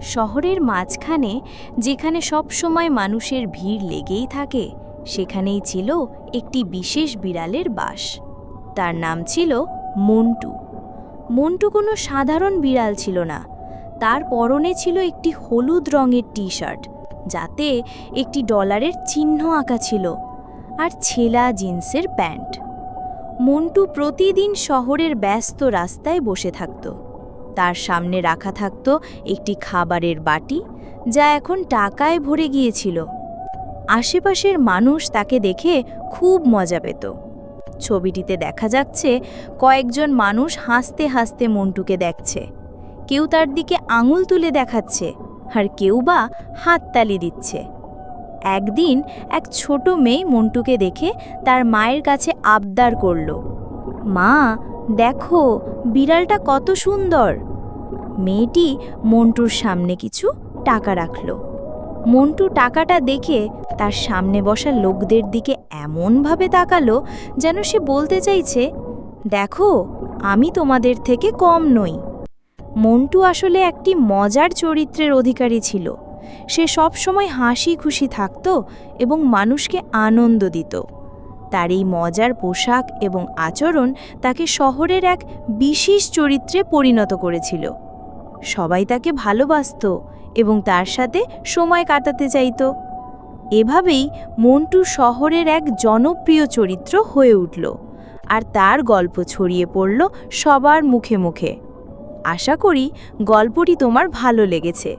শহরের মাঝখানে, যেখানে সব সময় মানুষের ভিড় লেগেই থাকে, সেখানেই ছিল একটি বিশেষ বিড়ালের বাস। তার নাম ছিল মন্টু। মন্টু কোনো সাধারণ বিড়াল ছিল না। তার পরনে ছিল একটি হলুদ রঙের টি শার্ট যাতে একটি ডলারের চিহ্ন আঁকা ছিল, আর ছেলা জিন্সের প্যান্ট। মন্টু প্রতিদিন শহরের ব্যস্ত রাস্তায় বসে থাকত। তার সামনে রাখা থাকত একটি খাবারের বাটি, যা এখন টাকায় ভরে গিয়েছিল। আশেপাশের মানুষ তাকে দেখে খুব মজা পেত। ছবিটিতে দেখা যাচ্ছে, কয়েকজন মানুষ হাসতে হাসতে মন্টুকে দেখছে। কেউ তার দিকে আঙুল তুলে দেখাচ্ছে, আর কেউ বা হাততালি দিচ্ছে। একদিন এক ছোট মেয়ে মন্টুকে দেখে তার মায়ের কাছে আবদার করল, মা দেখো, বিড়ালটা কত সুন্দর। মেয়েটি মন্টুর সামনে কিছু টাকা রাখল। মন্টু টাকাটা দেখে তার সামনে বসা লোকদের দিকে এমনভাবে তাকালো যেন সে বলতে চাইছে, দেখো, আমি তোমাদের থেকে কম নই। মন্টু আসলে একটি মজার চরিত্রের অধিকারী ছিল। সে সব সময় হাসি খুশি থাকত এবং মানুষকে আনন্দ দিত। তার এই মজার পোশাক এবং আচরণ তাকে শহরের এক বিশেষ চরিত্রে পরিণত করেছিল। সবাই তাকে ভালোবাসত এবং তার সাথে সময় কাটাতে চাইত। এভাবেই মন্টু শহরের এক জনপ্রিয় চরিত্র হয়ে উঠল আর তার গল্প ছড়িয়ে পড়ল সবার মুখে মুখে। আশা করি গল্পটি তোমার ভালো লেগেছে।